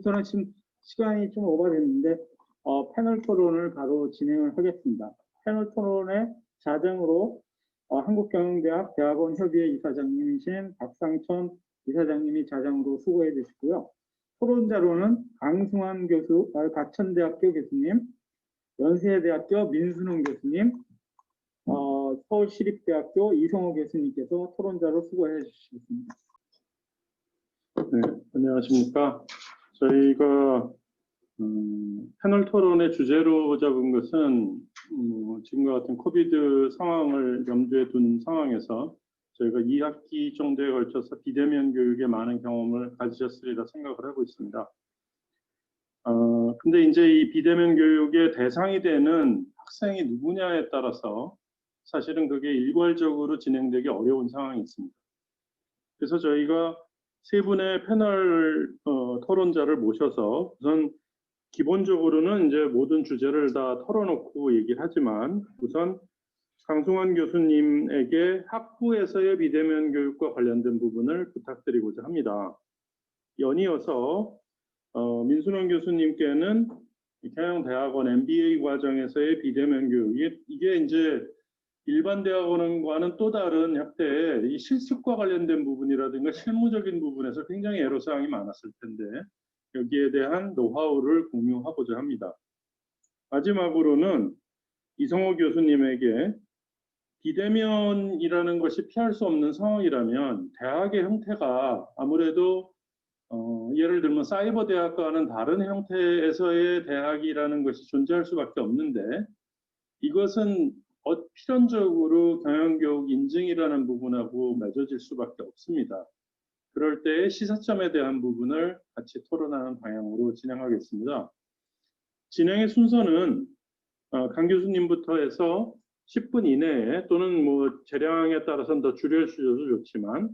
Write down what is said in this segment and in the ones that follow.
지금부터는 지금 시간이 좀 오버됐는데 어, 패널 토론을 바로 진행을 하겠습니다. 패널 토론의 자정으로 어, 한국경영대학 대학원 협의회 이사장님이신 박상천 이사장님이 자장으로 수고해 주시고요. 토론자로는 강승환 교수, 아, 가천대학교 교수님, 연세대학교 민순홍 교수님, 어, 서울시립대학교 이성호 교수님께서 토론자로 수고해 주시겠습니다. 네, 안녕하십니까. 저희가 음, 패널 토론의 주제로 잡은 것은 음, 지금과 같은 코비드 상황을 염두에 둔 상황에서 저희가 2학기 정도에 걸쳐서 비대면 교육에 많은 경험을 가지셨으리라 생각을 하고 있습니다. 어, 근데 이제 이 비대면 교육의 대상이 되는 학생이 누구냐에 따라서 사실은 그게 일괄적으로 진행되기 어려운 상황이 있습니다. 그래서 저희가 세 분의 패널 어, 토론자를 모셔서 우선 기본적으로는 이제 모든 주제를 다 털어놓고 얘기를 하지만 우선 강승환 교수님에게 학부에서의 비대면 교육과 관련된 부분을 부탁드리고자 합니다. 연이어서 어, 민순원 교수님께는 경영대학원 MBA 과정에서의 비대면 교육이 이게 이제 일반 대학원과는 또 다른 형태의 이 실습과 관련된 부분이라든가 실무적인 부분에서 굉장히 애로사항이 많았을 텐데 여기에 대한 노하우를 공유하고자 합니다. 마지막으로는 이성호 교수님에게 비대면이라는 것이 피할 수 없는 상황이라면 대학의 형태가 아무래도 어, 예를 들면 사이버 대학과는 다른 형태에서의 대학이라는 것이 존재할 수밖에 없는데 이것은 어, 필연적으로 경영교육 인증이라는 부분하고 맺어질 수밖에 없습니다. 그럴 때 시사점에 대한 부분을 같이 토론하는 방향으로 진행하겠습니다. 진행의 순서는 어, 강 교수님부터 해서 10분 이내에 또는 뭐 재량에 따라서는 더 줄여주셔도 좋지만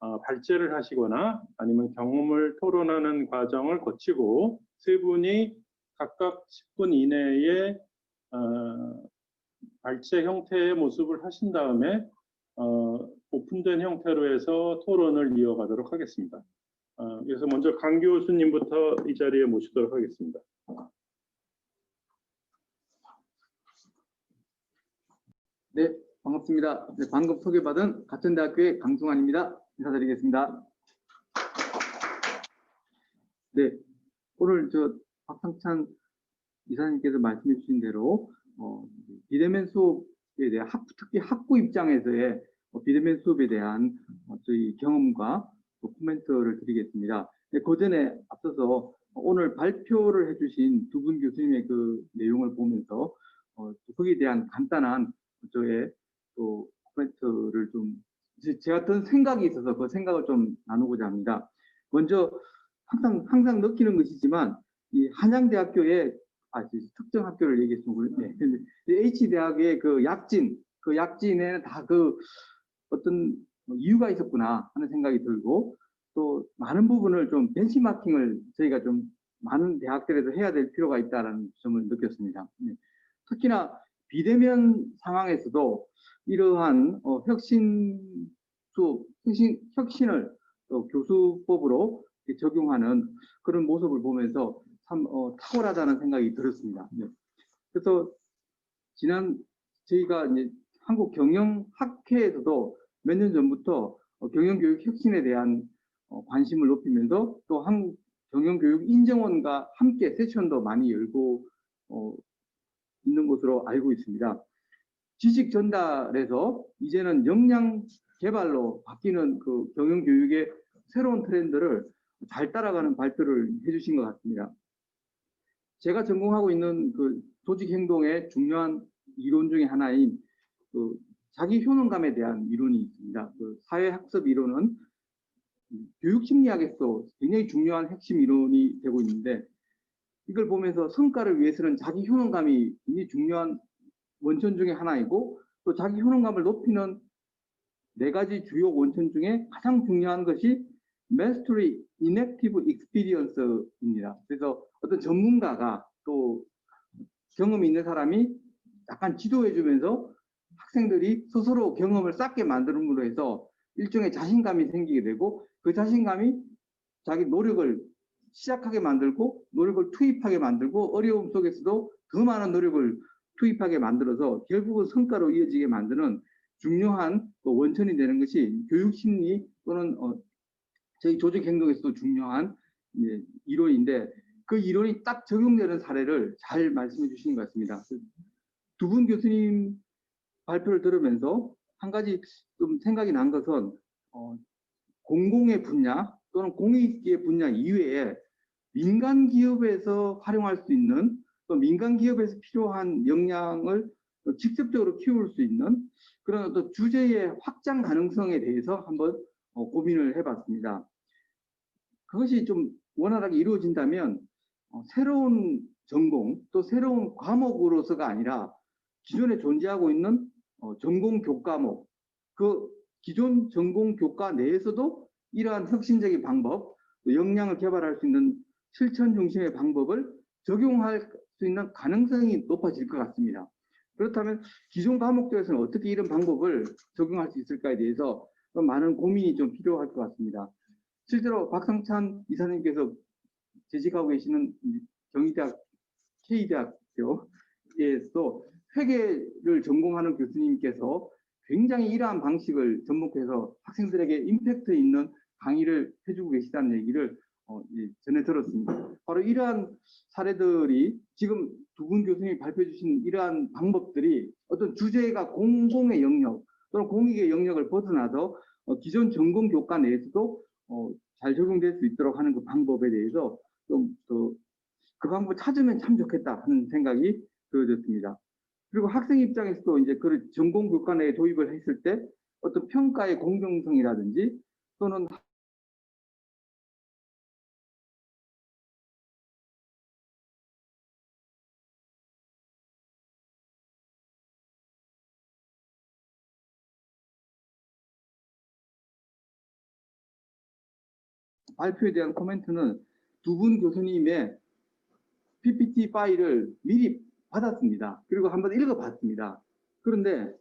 어, 발제를 하시거나 아니면 경험을 토론하는 과정을 거치고 세 분이 각각 10분 이내에 어, 발제 형태의 모습을 하신 다음에 어, 오픈된 형태로 해서 토론을 이어가도록 하겠습니다. 어, 그래서 먼저 강 교수님부터 이 자리에 모시도록 하겠습니다. 네, 반갑습니다. 네, 방금 소개받은 가천대학교의 강승환입니다. 인사드리겠습니다. 네, 오늘 저 박상찬 이사님께서 말씀해 주신 대로 어, 비대면 수업에 대한 학, 특히 학부 입장에서의 어, 비대면 수업에 대한 어, 저희 경험과 또 코멘트를 드리겠습니다. 네, 그 전에 앞서서 오늘 발표를 해주신 두 분 교수님의 그 내용을 보면서 어, 거기에 대한 간단한 저의 또 코멘트를 좀 제- 제가 어떤 생각이 있어서 그 생각을 좀 나누고자 합니다. 먼저 항상 항상 느끼는 것이지만 이 한양대학교의 아 이제 특정 학교를 얘기했으면 네. 근데 H 대학의 그 약진 그 약진에는 다 그 어떤 이유가 있었구나 하는 생각이 들고 또 많은 부분을 좀 벤치마킹을 저희가 좀 많은 대학들에도 해야 될 필요가 있다라는 점을 느꼈습니다. 네. 특히나 비대면 상황에서도 이러한 어, 혁신 수업, 혁신, 혁신을 또 교수법으로 적용하는 그런 모습을 보면서 참 어, 탁월하다는 생각이 들었습니다. 네. 그래서 지난 저희가 이제 한국 경영학회에서도 몇 년 전부터 어, 경영교육 혁신에 대한 어, 관심을 높이면서 또 한국 경영교육 인정원과 함께 세션도 많이 열고 어, 있는 것으로 알고 있습니다. 지식 전달에서 이제는 역량 개발로 바뀌는 그 경영 교육의 새로운 트렌드를 잘 따라가는 발표를 해주신 것 같습니다. 제가 전공하고 있는 그 조직 행동의 중요한 이론 중에 하나인 그 자기 효능감에 대한 이론이 있습니다. 그 사회학습 이론은 교육 심리학에서 굉장히 중요한 핵심 이론이 되고 있는데 이걸 보면서 성과를 위해서는 자기 효능감이 굉장히 중요한 원천 중에 하나이고 또 자기 효능감을 높이는 네 가지 주요 원천 중에 가장 중요한 것이 Mastery Inactive Experience입니다. 그래서 어떤 전문가가 또 경험이 있는 사람이 약간 지도해 주면서 학생들이 스스로 경험을 쌓게 만드는으로 해서 일종의 자신감이 생기게 되고 그 자신감이 자기 노력을 시작하게 만들고 노력을 투입하게 만들고 어려움 속에서도 더 많은 노력을 투입하게 만들어서 결국은 성과로 이어지게 만드는 중요한 그 원천이 되는 것이 교육 심리 또는 어, 저희 조직 행동에서도 중요한 이론인데 그 이론이 딱 적용되는 사례를 잘 말씀해 주신 것 같습니다. 두 분 교수님 발표를 들으면서 한 가지 좀 생각이 난 것은 어, 공공의 분야 또는 공익의 분야 이외에 민간 기업에서 활용할 수 있는 또 민간 기업에서 필요한 역량을 직접적으로 키울 수 있는 그런 어떤 주제의 확장 가능성에 대해서 한번 어, 고민을 해봤습니다. 그것이 좀 원활하게 이루어진다면 어, 새로운 전공 또 새로운 과목으로서가 아니라 기존에 존재하고 있는 어, 전공 교과목 그 기존 전공 교과 내에서도 이러한 혁신적인 방법 또 역량을 개발할 수 있는 실천 중심의 방법을 적용할 수 있는 가능성이 높아질 것 같습니다. 그렇다면 기존 과목들에서는 어떻게 이런 방법을 적용할 수 있을까에 대해서 좀 많은 고민이 좀 필요할 것 같습니다. 실제로 박상찬 이사님께서 재직하고 계시는 이 경희대학 K대학교에서 회계를 전공하는 교수님께서 굉장히 이러한 방식을 접목해서 학생들에게 임팩트 있는 강의를 해주고 계시다는 얘기를 어, 예, 전에 들었습니다. 바로 이러한 사례들이 지금 두 분 교수님이 발표해 주신 이러한 방법들이 어떤 주제가 공공의 영역 또는 공익의 영역을 벗어나서 어, 기존 전공 교과 내에서도 어, 잘 적용될 수 있도록 하는 그 방법에 대해서 좀 그 방법 찾으면 참 좋겠다 하는 생각이 들어졌습니다. 그리고 학생 입장에서도 이제 그 전공 교과 내에 도입을 했을 때 어떤 평가의 공정성이라든지 또는 발표에 대한 코멘트는 두 분 교수님의 PPT 파일을 미리 받았습니다. 그리고 한번 읽어봤습니다. 그런데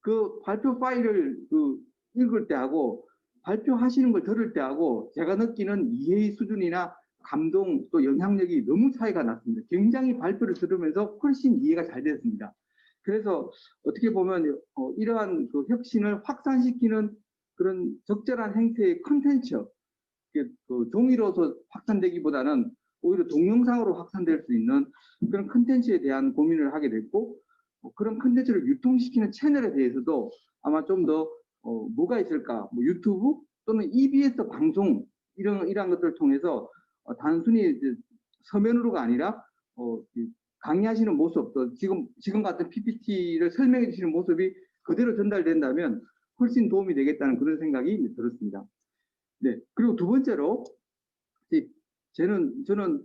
그 발표 파일을 그 읽을 때하고 발표하시는 걸 들을 때하고 제가 느끼는 이해의 수준이나 감동 또 영향력이 너무 차이가 났습니다. 굉장히 발표를 들으면서 훨씬 이해가 잘 됐습니다. 그래서 어떻게 보면 어, 이러한 그 혁신을 확산시키는 그런 적절한 행태의 컨텐츠 그, 그 종이로서 확산되기보다는 오히려 동영상으로 확산될 수 있는 그런 컨텐츠에 대한 고민을 하게 됐고 어, 그런 컨텐츠를 유통시키는 채널에 대해서도 아마 좀더 어, 뭐가 있을까 뭐 유튜브 또는 EBS 방송 이런 이러한 것들을 통해서 어, 단순히 이제 서면으로가 아니라 어, 이 강의하시는 모습도 지금 지금 같은 PPT를 설명해 주시는 모습이 그대로 전달된다면 훨씬 도움이 되겠다는 그런 생각이 들었습니다. 네. 그리고 두 번째로, 이 저는, 저는,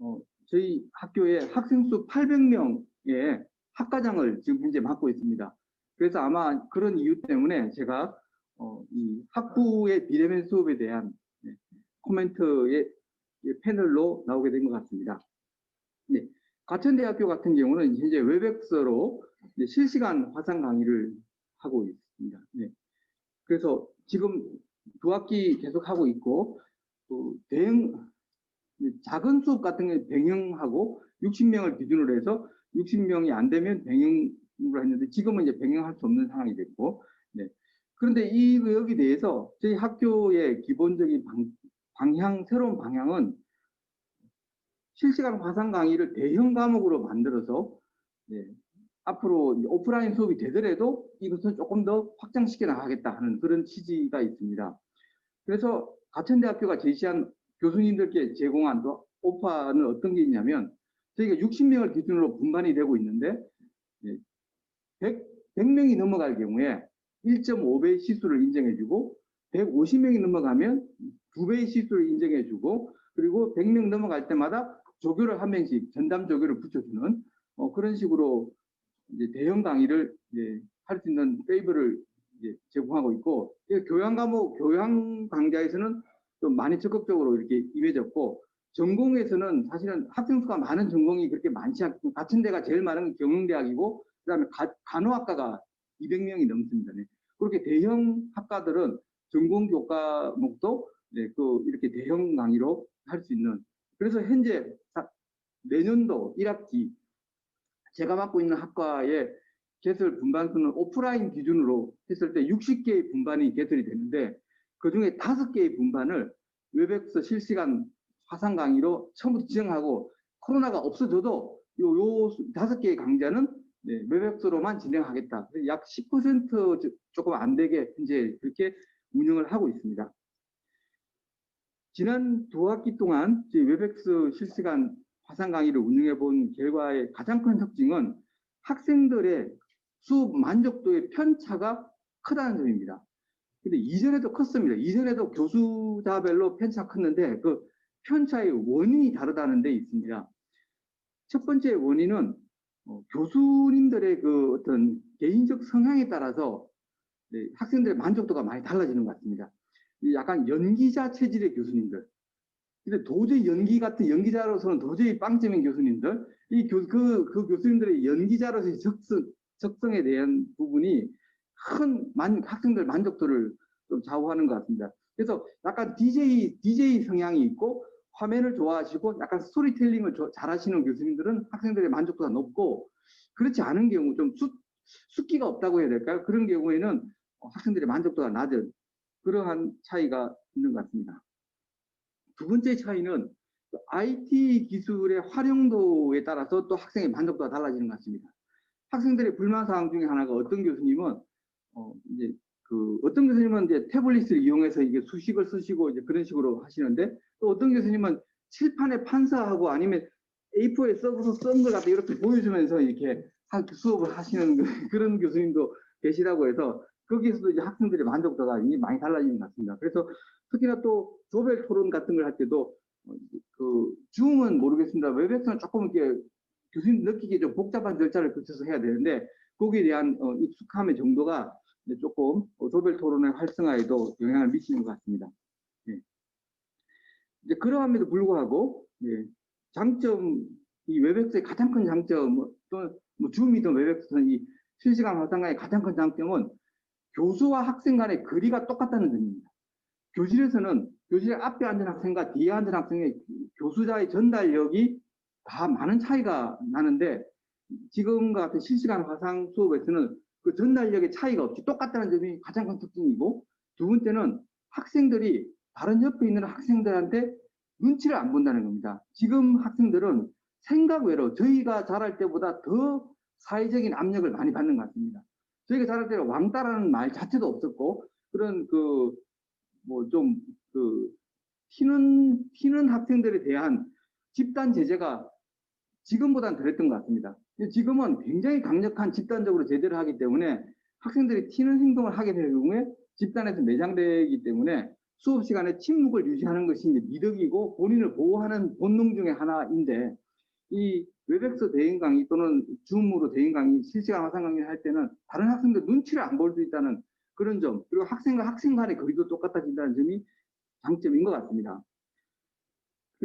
어, 저희 학교에 학생 수 800명의 학과장을 지금 현재 맡고 있습니다. 그래서 아마 그런 이유 때문에 제가, 어, 이 학부의 비대면 수업에 대한 네, 코멘트의 이 패널로 나오게 된 것 같습니다. 네. 가천대학교 같은 경우는 현재 웹엑스로 이제 실시간 화상 강의를 하고 있습니다. 네. 그래서 지금 두 학기 계속 하고 있고 또 대형 작은 수업 같은 게 병행하고 60명을 기준으로 해서 60명이 안 되면 병행으로 했는데 지금은 이제 병행할 수 없는 상황이 됐고 네. 그런데 이 의혹에 대해서 저희 학교의 기본적인 방, 방향 새로운 방향은 실시간 화상 강의를 대형 과목으로 만들어서 네, 앞으로 오프라인 수업이 되더라도 이것을 조금 더 확장시켜 나가겠다 하는 그런 취지가 있습니다. 그래서 가천대학교가 제시한 교수님들께 제공한 또 오파는 어떤 게 있냐면 저희가 60명을 기준으로 분반이 되고 있는데 100, 100명이 넘어갈 경우에 1.5배의 시수를 인정해주고 150명이 넘어가면 2배의 시수를 인정해주고 그리고 100명 넘어갈 때마다 조교를 한 명씩 전담 조교를 붙여주는 어, 그런 식으로 이제 대형 강의를 할 수 있는 페이버를 이제 제공하고 있고 이 교양 과목 교양 강좌에서는 좀 많이 적극적으로 이렇게 임해졌고 전공에서는 사실은 학생 수가 많은 전공이 그렇게 많지 않고 같은 데가 제일 많은 건 경영대학이고 그다음에 가, 간호학과가 200명이 넘습니다. 네. 그렇게 대형 학과들은 전공 교과목도 네, 그 이렇게 대형 강의로 할 수 있는 그래서 현재 자- 내년도 1학기 제가 맡고 있는 학과의 개설 분반 수는 오프라인 기준으로 했을 때 60개의 분반이 개설이 되는데 그중에 5개의 분반을 웹엑스 실시간 화상 강의로 처음부터 진행하고 코로나가 없어져도 요, 요 다섯 개의 강좌는 네, 웹엑스로만 진행하겠다. 약 10% 조- 조금 안 되게 현재 그렇게 운영을 하고 있습니다. 지난 두 학기 동안 웹엑스 실시간 화상 강의를 운영해 본 결과의 가장 큰 특징은 학생들의 수업 만족도의 편차가 크다는 점입니다. 근데 이전에도 컸습니다. 이전에도 교수자별로 편차가 컸는데 그 편차의 원인이 다르다는 데 있습니다. 첫 번째 원인은 어, 교수님들의 그 어떤 개인적 성향에 따라서 네, 학생들의 만족도가 많이 달라지는 것 같습니다. 이 약간 연기자 체질의 교수님들. 근데 도저히 연기 같은 연기자로서는 도저히 빵점인 교수님들, 이 교, 그, 그 교수님들의 연기자로서의 적성, 적성에 대한 부분이 큰 만, 학생들 만족도를 좀 좌우하는 것 같습니다. 그래서 약간 DJ, DJ 성향이 있고 화면을 좋아하시고 약간 스토리텔링을 조- 잘하시는 교수님들은 학생들의 만족도가 높고 그렇지 않은 경우 좀 숫, 숫기가 없다고 해야 될까요? 그런 경우에는 어, 학생들의 만족도가 낮은 그러한 차이가 있는 것 같습니다. 두 번째 차이는 IT 기술의 활용도에 따라서 또 학생의 만족도가 달라지는 것 같습니다. 학생들의 불만 사항 중에 하나가 어떤 교수님은 어 이제 그 어떤 교수님은 이제 태블릿을 이용해서 이게 수식을 쓰시고 이제 그런 식으로 하시는데 또 어떤 교수님은 칠판에 판사하고 아니면 A4에 써서 쓴 걸 갖다 이렇게 보여주면서 이렇게 하- 수업을 하시는 그- 그런 교수님도 계시다고 해서 거기에서도 이제 학생들의 만족도가 많이 달라지는 것 같습니다. 그래서 특히나 또 조별 토론 같은 걸 할 때도 어, 그 줌은 모르겠습니다. 웹엑스는 조금 이렇게 교수님 느끼기에 좀 복잡한 절차를 거쳐서 해야 되는데 거기에 대한 어, 익숙함의 정도가 조금 어, 조별 토론의 활성화에도 영향을 미치는 것 같습니다. 예. 이제 그러함에도 불구하고 예, 장점 이 웹엑스의 가장 큰 장점 뭐, 또는 뭐 줌이든 웹엑스든 이 실시간 화상강의 가장 큰 장점은 교수와 학생 간의 거리가 똑같다는 점입니다. 교실에서는 교실 앞에 앉은 학생과 뒤에 앉은 학생의 교수자의 전달력이 다 많은 차이가 나는데 지금과 같은 실시간 화상 수업에서는 그 전달력의 차이가 없이 똑같다는 점이 가장 큰 특징이고 두 번째는 학생들이 다른 옆에 있는 학생들한테 눈치를 안 본다는 겁니다. 지금 학생들은 생각 외로 저희가 자랄 때보다 더 사회적인 압력을 많이 받는 것 같습니다. 저희가 자랄 때는 왕따라는 말 자체도 없었고 그런 그 뭐 좀그 튀는 튀는 학생들에 대한 집단 제재가 지금보다는 덜했던 것 같습니다. 지금은 굉장히 강력한 집단적으로 제재를 하기 때문에 학생들이 튀는 행동을 하게 될 경우에 집단에서 매장되기 때문에 수업 시간에 침묵을 유지하는 것이 이제 미덕이고 본인을 보호하는 본능 중에 하나인데 이 웹엑스 대행 강의 또는 줌으로 대행 강의 실시간 화상 강의를 할 때는 다른 학생들 눈치를 안 볼 수 있다는 그런 점 그리고 학생과 학생 간의 거리도 똑같아진다는 점이 장점인 것 같습니다.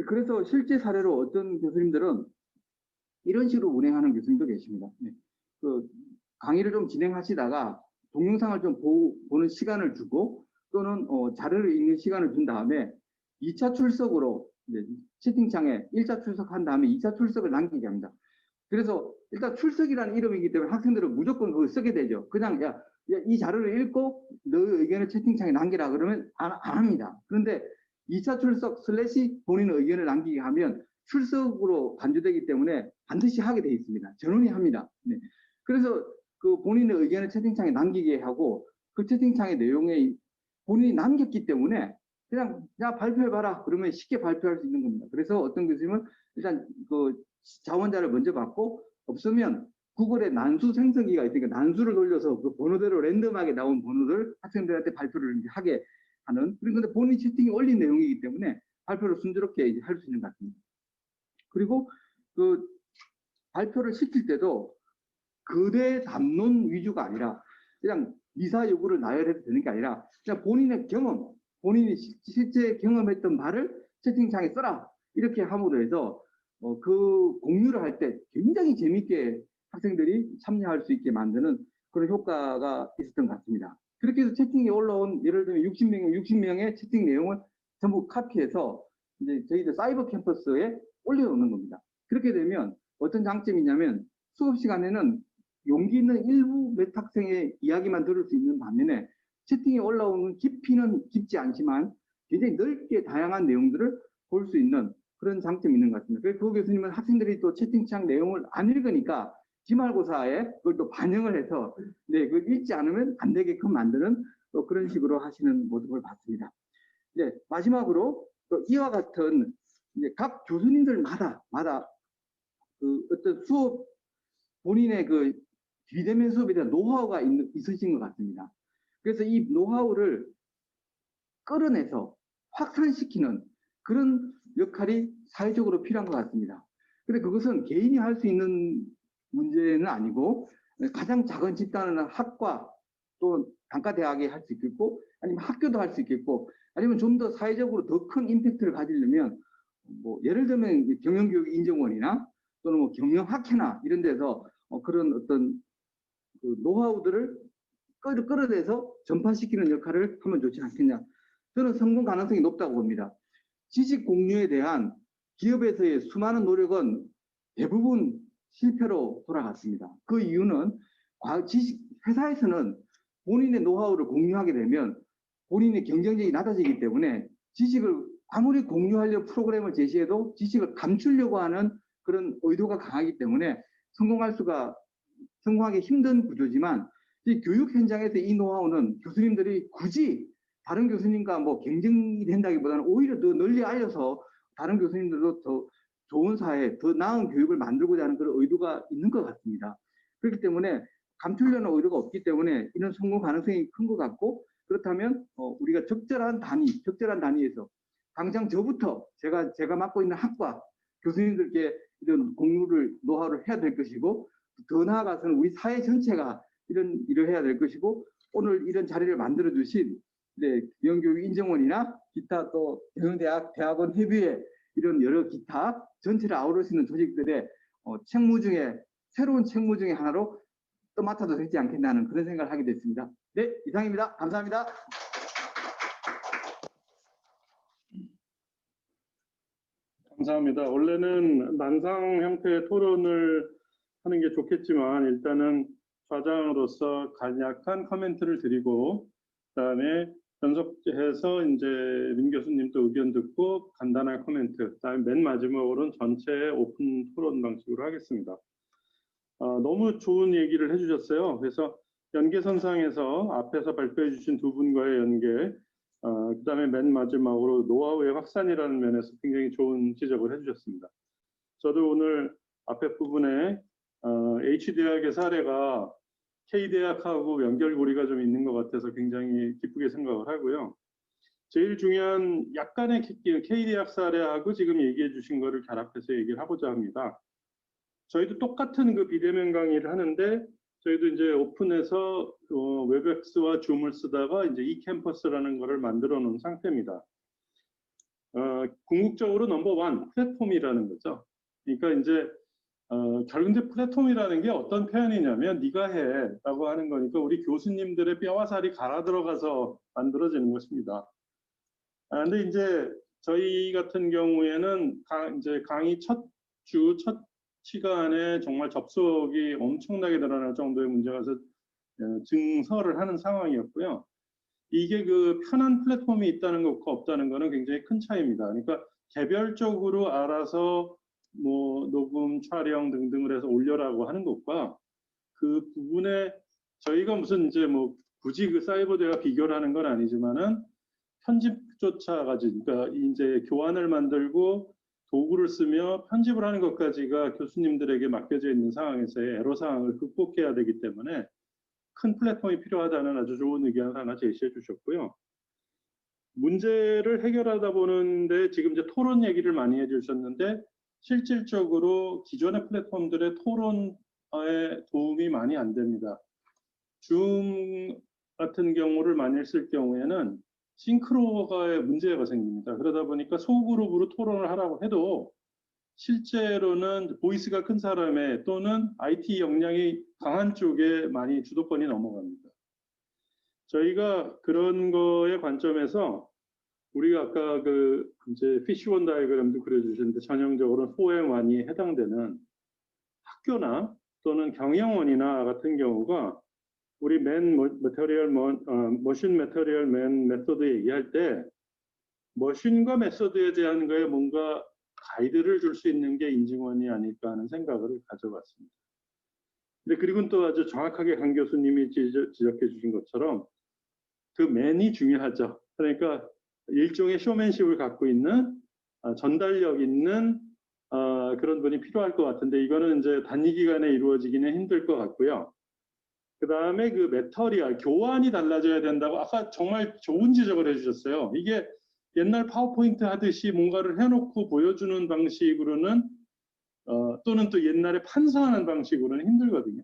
그래서 실제 사례로 어떤 교수님들은 이런 식으로 운행하는 교수님도 계십니다. 네. 그 강의를 좀 진행하시다가 동영상을 좀 보, 는 시간을 주고 또는 어, 자료를 읽는 시간을 준 다음에 2차 출석으로 채팅창에 1차 출석한 다음에 2차 출석을 남기게 합니다. 그래서 일단 출석이라는 이름이기 때문에 학생들은 무조건 그걸 쓰게 되죠. 그냥 야, 야, 이 자료를 읽고 너 의견을 채팅창에 남기라 그러면 안, 안 합니다. 그런데 2차 출석 슬래시 본인의 의견을 남기게 하면 출석으로 간주되기 때문에 반드시 하게 되어 있습니다. 전원이 합니다. 네. 그래서 그 본인의 의견을 채팅창에 남기게 하고 그 채팅창의 내용에 본인이 남겼기 때문에 그냥 야 발표해봐라 그러면 쉽게 발표할 수 있는 겁니다. 그래서 어떤 교수님은 일단 그 자원자를 먼저 받고 없으면 구글에 난수 생성기가 있으니까 난수를 돌려서 그 번호대로 랜덤하게 나온 번호를 학생들한테 발표를 하게 하는 그런데 본인 채팅이 올린 내용이기 때문에 발표를 순조롭게 이제 할 수 있는 것 같습니다. 그리고 그 발표를 시킬 때도 그대 담론 위주가 아니라 그냥 미사 요구를 나열해도 되는 게 아니라 그냥 본인의 경험, 본인이 시- 실제 경험했던 말을 채팅창에 써라 이렇게 함으로 해서 어, 그 공유를 할 때 굉장히 재밌게 학생들이 참여할 수 있게 만드는 그런 효과가 있었던 것 같습니다. 그렇게 해서 채팅에 올라온 예를 들면 60명, 60명의 채팅 내용을 전부 카피해서 이제 저희들 사이버 캠퍼스에 올려놓는 겁니다. 그렇게 되면 어떤 장점이 있냐면 수업 시간에는 용기 있는 일부 몇 학생의 이야기만 들을 수 있는 반면에 채팅에 올라오는 깊이는 깊지 않지만 굉장히 넓게 다양한 내용들을 볼 수 있는 그런 장점이 있는 것 같습니다. 그래서 도 교수님은 학생들이 또 채팅창 내용을 안 읽으니까 기말고사에 그걸 또 반영을 해서 네, 그 읽지 않으면 안 되게끔 만드는 또 그런 식으로 하시는 모습을 봤습니다. 네, 마지막으로 또 이와 같은 이제 각 교수님들마다 마다 그 어떤 수업 본인의 그 비대면 수업에 대한 노하우가 있, 있으신 것 같습니다. 그래서 이 노하우를 끌어내서 확산시키는 그런 역할이 사회적으로 필요한 것 같습니다. 근데 그것은 개인이 할 수 있는 문제는 아니고 가장 작은 집단은 학과 또 단과 대학이 할 수 있겠고 아니면 학교도 할 수 있겠고 아니면 좀 더 사회적으로 더 큰 임팩트를 가지려면 뭐 예를 들면 경영교육 인정원이나 또는 뭐 경영학회나 이런 데서 어, 그런 어떤 그 노하우들을 끌어, 끌어내서 전파시키는 역할을 하면 좋지 않겠냐. 저는 성공 가능성이 높다고 봅니다. 지식 공유에 대한 기업에서의 수많은 노력은 대부분 실패로 돌아갔습니다. 그 이유는 과- 지식 회사에서는 본인의 노하우를 공유하게 되면 본인의 경쟁력이 낮아지기 때문에 지식을 아무리 공유하려 프로그램을 제시해도 지식을 감추려고 하는 그런 의도가 강하기 때문에 성공할 수가 성공하기 힘든 구조지만 이 교육 현장에서 이 노하우는 교수님들이 굳이 다른 교수님과 뭐 경쟁이 된다기보다는 오히려 더 널리 알려서 다른 교수님들도 더 좋은 사회, 더 나은 교육을 만들고자 하는 그런 의도가 있는 것 같습니다. 그렇기 때문에 감추려는 의도가 없기 때문에 이런 성공 가능성이 큰 것 같고 그렇다면 어, 우리가 적절한 단위, 적절한 단위에서 당장 저부터 제가 제가 맡고 있는 학과 교수님들께 이런 공유를 노하우를 해야 될 것이고 더 나아가서는 우리 사회 전체가 이런 일을 해야 될 것이고 오늘 이런 자리를 만들어 주신 네, 영교육 인정원이나 기타 또 경영대학 대학원 협의회 이런 여러 기타 전체를 아우를 수 있는 조직들의 어, 책무 중에 새로운 책무 중에 하나로 또 맡아도 되지 않겠나는 그런 생각을 하게 됐습니다. 네, 이상입니다. 감사합니다. 감사합니다. 원래는 난상 형태의 토론을 하는 게 좋겠지만 일단은 좌장으로서 간략한 코멘트를 드리고 그다음에 연속해서 이제 민 교수님도 의견 듣고 간단한 코멘트, 그다음에 맨 마지막으로는 전체 오픈 토론 방식으로 하겠습니다. 어, 너무 좋은 얘기를 해주셨어요. 그래서 연계선상에서 앞에서 발표해 주신 두 분과의 연계, 어, 그다음에 맨 마지막으로 노하우의 확산이라는 면에서 굉장히 좋은 지적을 해주셨습니다. 저도 오늘 앞에 부분에 어, H대학의 사례가 K대학하고 연결고리가 좀 있는 것 같아서 굉장히 기쁘게 생각을 하고요. 제일 중요한 약간의 K- K대학 사례하고 지금 얘기해 주신 거를 결합해서 얘기를 하고자 합니다. 저희도 똑같은 그 비대면 강의를 하는데 저희도 이제 오픈해서 어, 웹엑스와 줌을 쓰다가 이제 이 캠퍼스라는 거를 만들어 놓은 상태입니다. 어, 궁극적으로 넘버원 플랫폼이라는 거죠. 그러니까 이제 어, 결국 이제 플랫폼이라는 게 어떤 표현이냐면 네가 해라고 하는 거니까 우리 교수님들의 뼈와 살이 갈아 들어가서 만들어지는 것입니다. 아, 근데 이제 저희 같은 경우에는 강, 이제 강의 첫 주, 첫 시간에 정말 접속이 엄청나게 늘어날 정도의 문제가 서 어, 증설을 하는 상황이었고요. 이게 그 편한 플랫폼이 있다는 것과 없다는 것은 굉장히 큰 차이입니다. 그러니까 개별적으로 알아서 뭐 녹음, 촬영 등등을 해서 올려라고 하는 것과 그 부분에 저희가 무슨 이제 뭐 굳이 그 사이버대와 비교를 하는 건 아니지만은 편집조차 가지 그러니까 이제 교환을 만들고 도구를 쓰며 편집을 하는 것까지가 교수님들에게 맡겨져 있는 상황에서의 애로 사항을 극복해야 되기 때문에 큰 플랫폼이 필요하다는 아주 좋은 의견을 하나 제시해 주셨고요. 문제를 해결하다 보는데 지금 이제 토론 얘기를 많이 해주셨는데 실질적으로 기존의 플랫폼들의 토론에 도움이 많이 안 됩니다. 줌 같은 경우를 많이 쓸 경우에는 싱크로가 문제가 생깁니다. 그러다 보니까 소그룹으로 토론을 하라고 해도 실제로는 보이스가 큰 사람의 또는 IT 역량이 강한 쪽에 많이 주도권이 넘어갑니다. 저희가 그런 거의 관점에서 우리가 아까 그 이제 피시원 다이그램도 그려주셨는데 전형적으로 소행완이 해당되는 학교나 또는 경영원이나 같은 경우가 우리 맨 메터리얼 머신 메터리얼 맨 메소드 얘기할 때 머신과 메소드에 대한 거에 뭔가 가이드를 줄 수 있는 게 인증원이 아닐까 하는 생각을 가져봤습니다. 근데 그리고 또 아주 정확하게 강 교수님이 지적, 지적해 주신 것처럼 그 맨이 중요하죠. 그러니까 일종의 쇼맨십을 갖고 있는 아, 전달력 있는 아, 그런 분이 필요할 것 같은데 이거는 이제 단기간에 이루어지기는 힘들 것 같고요. 그 다음에 그 메터리얼 교환이 달라져야 된다고 아까 정말 좋은 지적을 해주셨어요. 이게 옛날 파워포인트 하듯이 뭔가를 해놓고 보여주는 방식으로는 어, 또는 또 옛날에 판서하는 방식으로는 힘들거든요.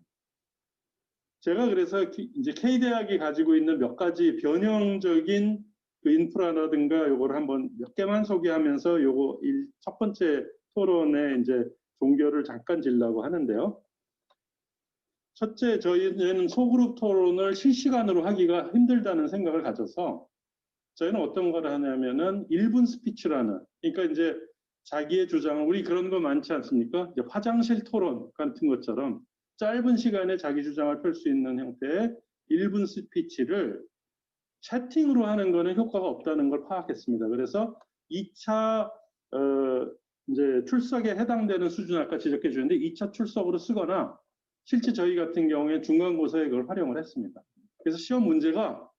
제가 그래서 이제 K대학이 가지고 있는 몇 가지 변형적인 그 인프라라든가 요걸 한번 몇 개만 소개하면서 요거 일, 첫 번째 토론에 이제 종결을 잠깐 지려고 하는데요. 첫째, 저희는 소그룹 토론을 실시간으로 하기가 힘들다는 생각을 가져서 저희는 어떤 걸 하냐면은 1분 스피치라는 그러니까 이제 자기의 주장을 우리 그런 거 많지 않습니까? 화장실 토론 같은 것처럼 짧은 시간에 자기 주장을 펼 수 있는 형태의 1분 스피치를 채팅으로 하는 거는 효과가 없다는 걸 파악했습니다. 그래서 2차 어, 이제 출석에 해당되는 수준 아까 지적해 주는데 2차 출석으로 쓰거나 실제 저희 같은 경우에 중간고사에 그걸 활용을 했습니다. 그래서 시험 문제가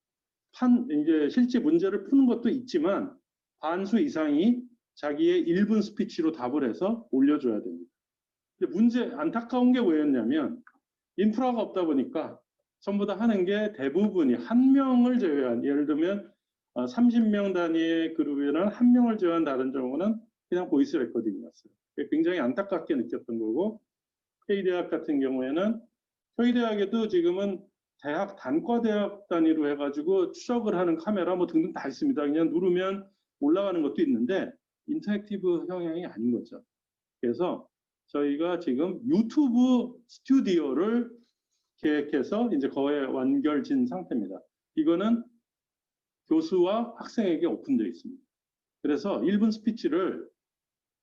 판 이제 실제 문제를 푸는 것도 있지만 반수 이상이 자기의 1분 스피치로 답을 해서 올려줘야 됩니다. 근데 문제 안타까운 게 뭐였냐면 인프라가 없다 보니까 전부 다 하는 게 대부분이 한 명을 제외한 예를 들면 30명 단위의 그룹이라는 한 명을 제외한 다른 경우는 그냥 보이스 레코딩이었어요. 굉장히 안타깝게 느꼈던 거고 K대학 같은 경우에는 저희대학에도 지금은 대학 단과대학 단위로 해가지고 추적을 하는 카메라 뭐 등등 다 있습니다. 그냥 누르면 올라가는 것도 있는데 인터랙티브 형향이 아닌 거죠. 그래서 저희가 지금 유튜브 스튜디오를 계획해서 이제 거의 완결진 상태입니다. 이거는 교수와 학생에게 오픈되어 있습니다. 그래서 1분 스피치를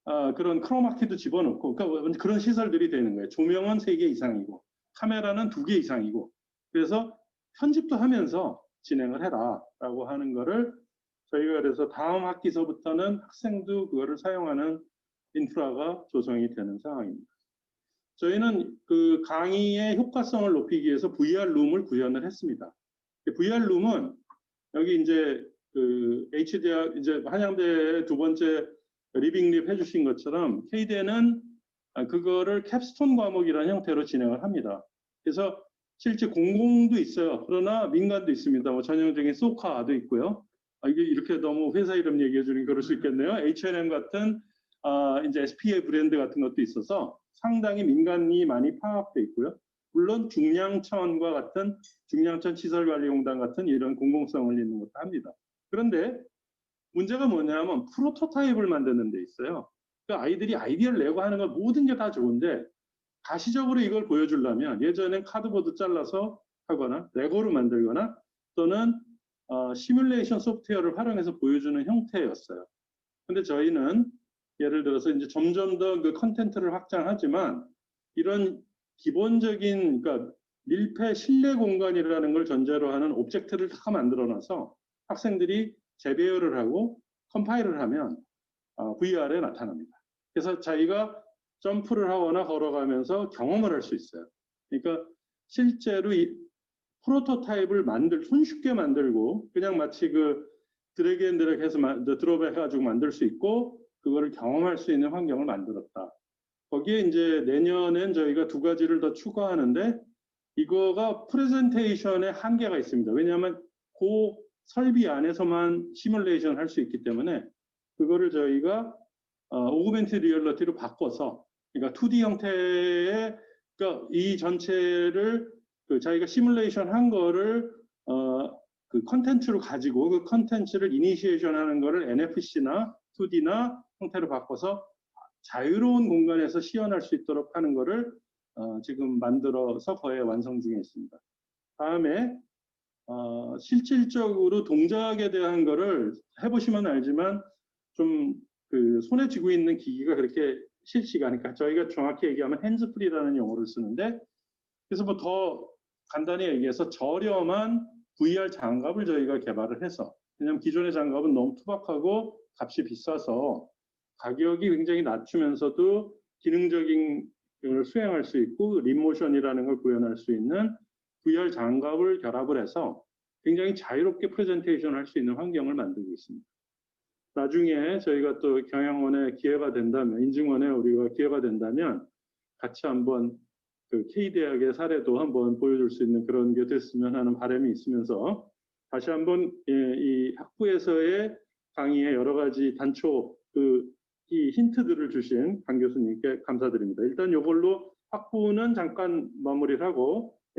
아, 그런 크로마키도 집어넣고 그러니까 그런 시설들이 되는 거예요. 조명은 3개 이상이고 카메라는 2개 이상이고 그래서 편집도 하면서 진행을 해라 라고 하는 거를 저희가 그래서 다음 학기서부터는 학생도 그거를 사용하는 인프라가 조성이 되는 상황입니다. 저희는 그 강의의 효과성을 높이기 위해서 VR 룸을 구현을 했습니다. VR 룸은 여기 이제 그 H대학 이제 한양대 두 번째 리빙립 해주신 것처럼 K대는 그거를 캡스톤 과목이라는 형태로 진행을 합니다. 그래서 실제 공공도 있어요. 그러나 민간도 있습니다. 뭐 전형적인 소카도 있고요. 아, 이게 이렇게 너무 회사 이름 얘기해 주는 그럴 수 있겠네요. H&M 같은 아, 이제 SPA 브랜드 같은 것도 있어서 상당히 민간이 많이 파악돼 있고요. 물론 중량천과 같은 중량천 시설관리공단 같은 이런 공공성을 있는 것도 합니다. 그런데 문제가 뭐냐면 프로토타입을 만드는 데 있어요. 그러니까 아이들이 아이디어를 내고 하는 건 모든 게 다 좋은데 가시적으로 이걸 보여주려면 예전엔 카드보드 잘라서 하거나 레고로 만들거나 또는 어, 시뮬레이션 소프트웨어를 활용해서 보여주는 형태였어요. 근데 저희는 예를 들어서 이제 점점 더 그 컨텐츠를 확장하지만 이런 기본적인 그러니까 밀폐 실내 공간이라는 걸 전제로 하는 오브젝트를 다 만들어 놔서 학생들이 재배열을 하고 컴파일을 하면 어, VR에 나타납니다. 그래서 자기가 점프를 하거나 걸어가면서 경험을 할 수 있어요. 그러니까 실제로 이 프로토타입을 만들 손쉽게 만들고 그냥 마치 그 드래그 앤 드래그 해서 드롭 해 가지고 만들 수 있고 그거를 경험할 수 있는 환경을 만들었다. 거기에 이제 내년엔 저희가 두 가지를 더 추가하는데 이거가 프레젠테이션에 한계가 있습니다. 왜냐하면 그 설비 안에서만 시뮬레이션 할 수 있기 때문에 그거를 저희가 어, 오그멘트 리얼리티로 바꿔서 그러니까 2D 형태의 그러니까 이 전체를 그 자기가 시뮬레이션 한 거를 어, 그 컨텐츠로 가지고 그 컨텐츠를 이니시에이션 하는 거를 NFC나 2D나 형태로 바꿔서 자유로운 공간에서 시연할 수 있도록 하는 거를 어, 지금 만들어서 거의 완성 중에 있습니다. 다음에 어, 실질적으로 동작에 대한 거를 해보시면 알지만 좀 그 손에 쥐고 있는 기기가 그렇게 실시간, 그러니까 저희가 정확히 얘기하면 핸즈프리라는 용어를 쓰는데 그래서 뭐 더 간단히 얘기해서 저렴한 VR 장갑을 저희가 개발을 해서 왜냐하면 기존의 장갑은 너무 투박하고 값이 비싸서 가격이 굉장히 낮추면서도 기능적인 걸 수행할 수 있고 립모션이라는 걸 구현할 수 있는 VR 장갑을 결합을 해서 굉장히 자유롭게 프레젠테이션 할 수 있는 환경을 만들고 있습니다. 나중에 저희가 또 경영원에 기회가 된다면, 인증원에 우리가 기회가 된다면 같이 한번 그 K대학의 사례도 한번 보여줄 수 있는 그런 게 됐으면 하는 바람이 있으면서 다시 한번 예, 이 학부에서의 강의의 여러 가지 단초 그 이 힌트들을 주신 강 교수님께 감사드립니다. 일단 이걸로 학부는 잠깐 마무리를 하고